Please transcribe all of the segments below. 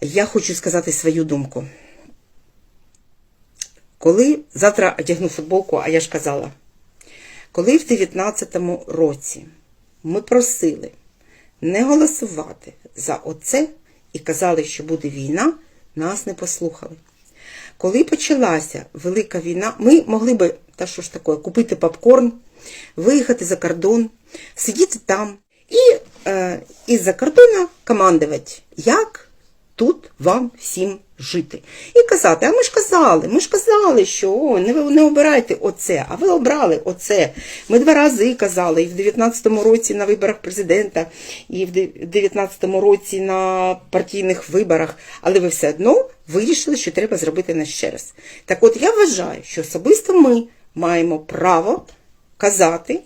я хочу сказати свою думку. Коли завтра одягну футболку, а я ж казала, коли в 19-му році ми просили не голосувати за оце і казали, що буде війна, нас не послухали. Коли почалася велика війна, ми могли би, та що ж таке, купити попкорн, виїхати за кордон, сидіти там і е, із-за кордону командувати, як тут вам всім жити. І казати, а ми ж казали, ми ж казали, що о, не, не обирайте оце, а ви обрали оце. Ми два рази казали, і в 19-му році на виборах президента, і в 19-му році на партійних виборах, але ви все одно вирішили, що треба зробити нас ще раз. Так от я вважаю, що особисто ми маємо право казати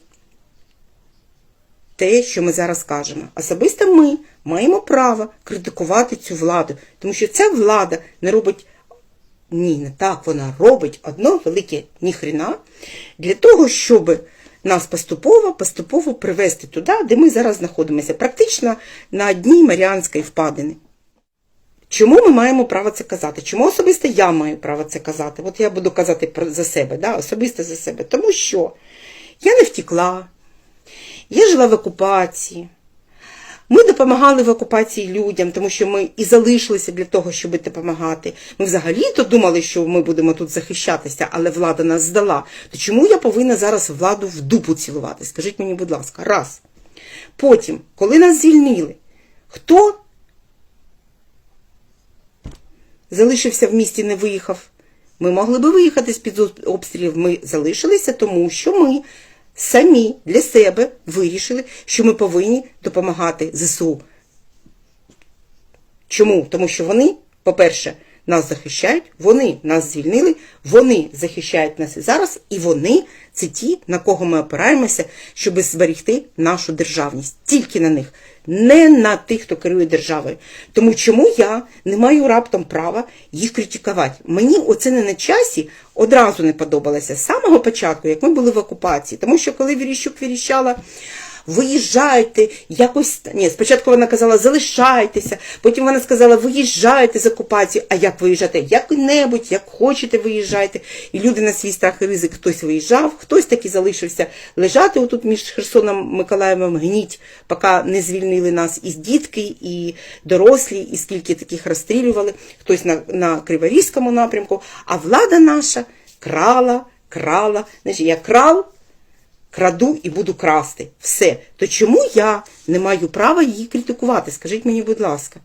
те, що ми зараз кажемо. Особисто ми маємо право критикувати цю владу, тому що ця влада не робить. Ні, не так вона робить одно велике ніхрена для того, щоб нас поступово поступово привести туди, де ми зараз знаходимося, практично на дні Маріанської впадини. Чому ми маємо право це казати? Чому особисто я маю право це казати? От я буду казати за себе, да? особисто за себе. Тому що я не втекла, я жила в окупації. Ми допомагали в окупації людям, тому що ми і залишилися для того, щоб допомагати. Ми взагалі-то думали, що ми будемо тут захищатися, але влада нас здала. То чому я повинна зараз владу в дупу цілувати? Скажіть мені, будь ласка, раз. Потім, коли нас звільнили, хто залишився в місті, не виїхав? Ми могли би виїхати з-під обстрілів. Ми залишилися, тому що ми самі для себе вирішили, що ми повинні допомагати ЗСУ. Чому? Тому що вони, по-перше, нас захищають, вони нас звільнили, вони захищають нас і зараз, і вони це ті, на кого ми опираємося, щоб зберегти нашу державність. Тільки на них, не на тих, хто керує державою. Тому чому я не маю раптом права їх критикувати? Мені оце не на часі одразу не подобалося з самого початку, як ми були в окупації. Тому що коли Віріщук вирішала виїжджайте, якось. Ні, спочатку вона казала, залишайтеся, потім вона сказала, виїжджайте з окупації. А як виїжджати? Як-небудь, як хочете, виїжджайте. І люди на свій страх і ризик хтось виїжджав, хтось таки залишився лежати отут між Херсоном і Миколаєвом гніть, поки не звільнили нас і дітки, і дорослі, і скільки таких розстрілювали, хтось на, на Криворізькому напрямку. А влада наша крала, крала. Значить, я крал, краду і буду красти. Все. То чому я не маю права її критикувати? Скажіть мені, будь ласка.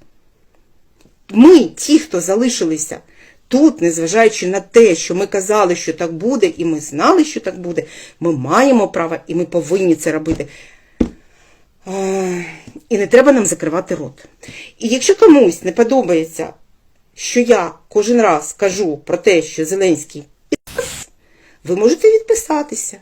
Ми, ті, хто залишилися тут, незважаючи на те, що ми казали, що так буде, і ми знали, що так буде, ми маємо право і ми повинні це робити. І не треба нам закривати рот. І якщо комусь не подобається, що я кожен раз кажу про те, що Зеленський ви можете відписатися.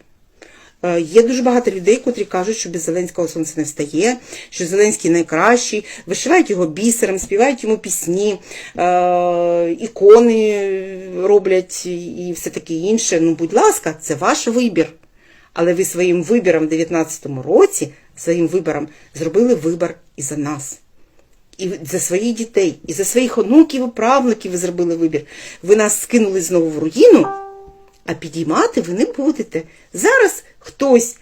Е, Є дуже багато людей, котрі кажуть, що без Зеленського сонце не встає, що Зеленський найкращий, вишивають його бісером, співають йому пісні, е, ікони роблять і все таке інше. Ну, будь ласка, це ваш вибір. Але ви своїм вибором в 19-му році, своїм вибором, зробили вибір і за нас. І за своїх дітей, і за своїх онуків і правнуків ви зробили вибір. Ви нас скинули знову в руїну, а підіймати ви не будете. Зараз хтось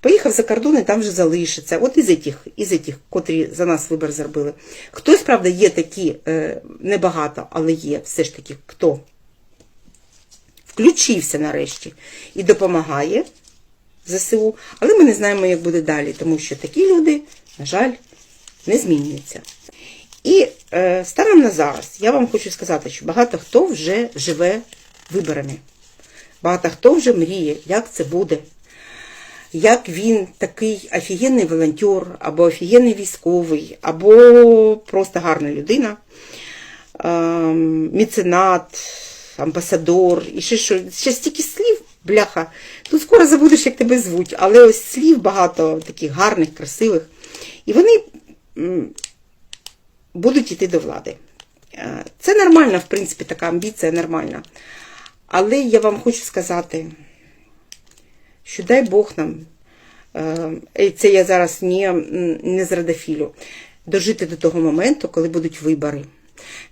поїхав за кордон і там вже залишиться. От із тих, із тих, котрі за нас вибір зробили. Хтось, правда, є такі, е, небагато, але є все ж таки хто включився нарешті і допомагає ЗСУ, але ми не знаємо, як буде далі, тому що такі люди, на жаль, не змінюються. І е, станом на зараз я вам хочу сказати, що багато хто вже живе виборами. Багато хто вже мріє, як це буде. Як він такий офігенний волонтер, або офігенний військовий, або просто гарна людина, ем, меценат, амбасадор, і ще що, ще стільки слів, бляха. Тут скоро забудеш, як тебе звуть, але ось слів багато таких гарних, красивих. І вони будуть йти до влади. Е, Це нормальна, в принципі, така амбіція нормальна. Але я вам хочу сказати, що дай Бог нам, е, і це я зараз не, не з радофілю, дожити до того моменту, коли будуть вибори.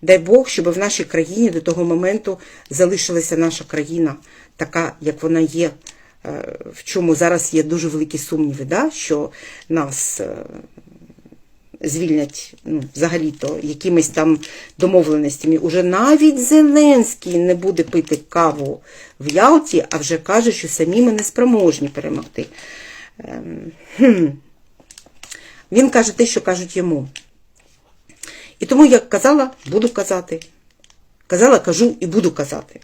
Дай Бог, щоб в нашій країні до того моменту залишилася наша країна така, як вона є, е, в чому зараз є дуже великі сумніви, да? що нас е, звільнять ну, взагалі-то якимись там домовленостями. Уже навіть Зеленський не буде пити каву в Ялті, а вже каже, що самі ми не спроможні перемогти. Ем, хм. Він каже те, що кажуть йому. І тому, як казала, буду казати. Казала, кажу і буду казати.